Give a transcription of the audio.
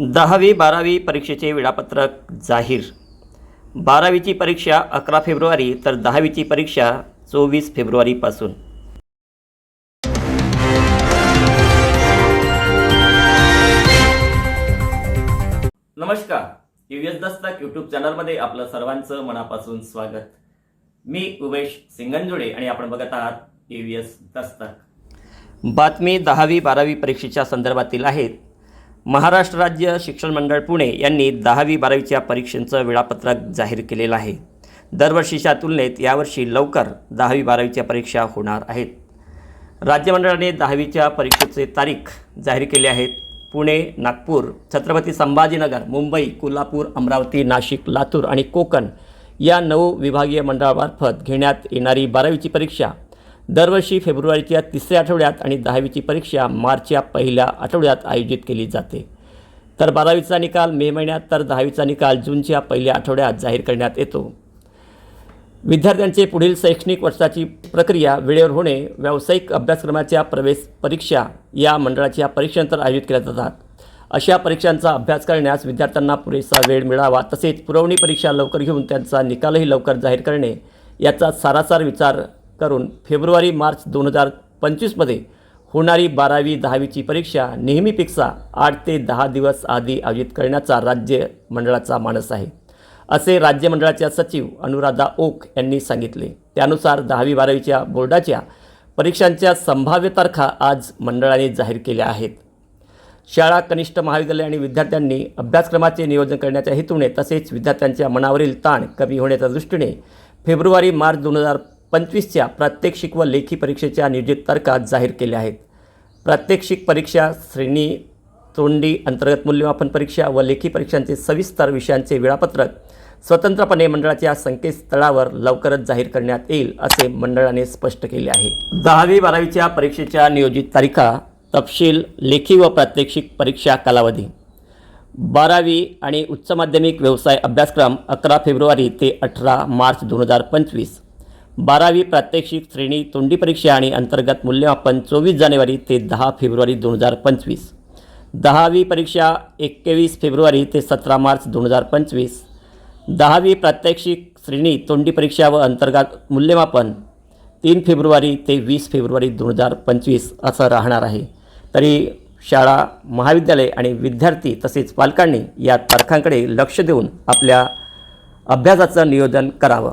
दहावी बारावी परीक्षेचे वेळापत्रक जाहीर. बारावीची परीक्षा अकरा फेब्रुवारी तर दहावीची परीक्षा चोवीस फेब्रुवारीपासून नमस्कार. यू एस दस्तक यूट्यूब चॅनलमध्ये आपलं सर्वांचं मनापासून स्वागत. मी उमेश सिंगंजुडे आणि आपण बघत आहात यू एस दस्तक. बातमी दहावी बारावी परीक्षेच्या संदर्भातील आहेत महाराष्ट्र राज्य शिक्षण मंडळ पुणे यांनी दहावी बारावीच्या परीक्षेचं वेळापत्रक जाहीर केलेलं आहे. दरवर्षीच्या तुलनेत यावर्षी लवकर दहावी बारावीच्या परीक्षा होणार आहेत. राज्य मंडळाने दहावीच्या परीक्षेचे तारीख जाहीर केले आहेत. पुणे नागपूर छत्रपती संभाजीनगर मुंबई कोल्हापूर अमरावती नाशिक लातूर आणि कोकण या नऊ विभागीय मंडळामार्फत घेण्यात येणारी बारावीची परीक्षा दरवर्षी फेब्रुवारीच्या तिसऱ्या आठवड्यात आणि दहावीची परीक्षा मार्चच्या पहिल्या आठवड्यात आयोजित केली जाते. तर बारावीचा निकाल मे महिन्यात तर दहावीचा निकाल जूनच्या पहिल्या आठवड्यात जाहीर करण्यात येतो. विद्यार्थ्यांचे पुढील शैक्षणिक वर्षाची प्रक्रिया वेळेवर होणे व्यावसायिक अभ्यासक्रमाच्या प्रवेश परीक्षा या मंडळाच्या परीक्षांतर आयोजित केल्या जातात. अशा परीक्षांचा अभ्यास करण्यास विद्यार्थ्यांना पुरेसा वेळ मिळावा तसेच पुरवणी परीक्षा लवकर घेऊन त्यांचा निकालही लवकर जाहीर करणे याचा सारासार विचार करून फेब्रुवारी मार्च दोन हजार पंचवीसमध्ये होणारी बारावी दहावीची परीक्षा नेहमीपेक्षा आठ ते दहा दिवस आधी आयोजित करण्याचा राज्य मंडळाचा मानस आहे असे राज्य मंडळाच्या सचिव अनुराधा ओक यांनी सांगितले. त्यानुसार दहावी बारावीच्या बोर्डाच्या परीक्षांच्या संभाव्य तारखा आज मंडळाने जाहीर केल्या आहेत. शाळा कनिष्ठ महाविद्यालय आणि विद्यार्थ्यांनी अभ्यासक्रमाचे नियोजन करण्याच्या हेतूने तसेच विद्यार्थ्यांच्या मनावरील ताण कमी होण्याच्या दृष्टीने फेब्रुवारी मार्च दोन हजार पंचवीसच्या प्रात्यक्षिक व लेखी परीक्षेच्या नियोजित तारखा जाहीर केल्या आहेत. प्रात्यक्षिक परीक्षा श्रेणी तोंडी अंतर्गत मूल्यमापन परीक्षा व लेखी परीक्षांचे सविस्तर विषयांचे वेळापत्रक स्वतंत्रपणे मंडळाच्या संकेतस्थळावर लवकरच जाहीर करण्यात येईल असे मंडळाने स्पष्ट केले आहे. दहावी बारावीच्या परीक्षेच्या नियोजित तारखा तपशील लेखी व प्रात्यक्षिक परीक्षा कालावधी. बारावी आणि उच्च माध्यमिक व्यवसाय अभ्यासक्रम अकरा फेब्रुवारी ते अठरा मार्च दोन हजार पंचवीस. बारावी प्रात्यक्षिक श्रेणी तोंडी परीक्षा आणि अंतर्गत मूल्यमापन चोवीस जानेवारी ते दहा फेब्रुवारी दोन हजार पंचवीस. दहावी परीक्षा एकवीस फेब्रुवारी ते सतरा मार्च दोन हजार पंचवीस. दहावी प्रात्यक्षिक श्रेणी तोंडी परीक्षा व अंतर्गत मूल्यमापन तीन फेब्रुवारी ते वीस फेब्रुवारी दोन हजार पंचवीस असं राहणार आहे. तरी शाळा महाविद्यालय आणि विद्यार्थी तसेच पालकांनी या तारखांकडे लक्ष देऊन आपल्या अभ्यासाचं नियोजन करावं.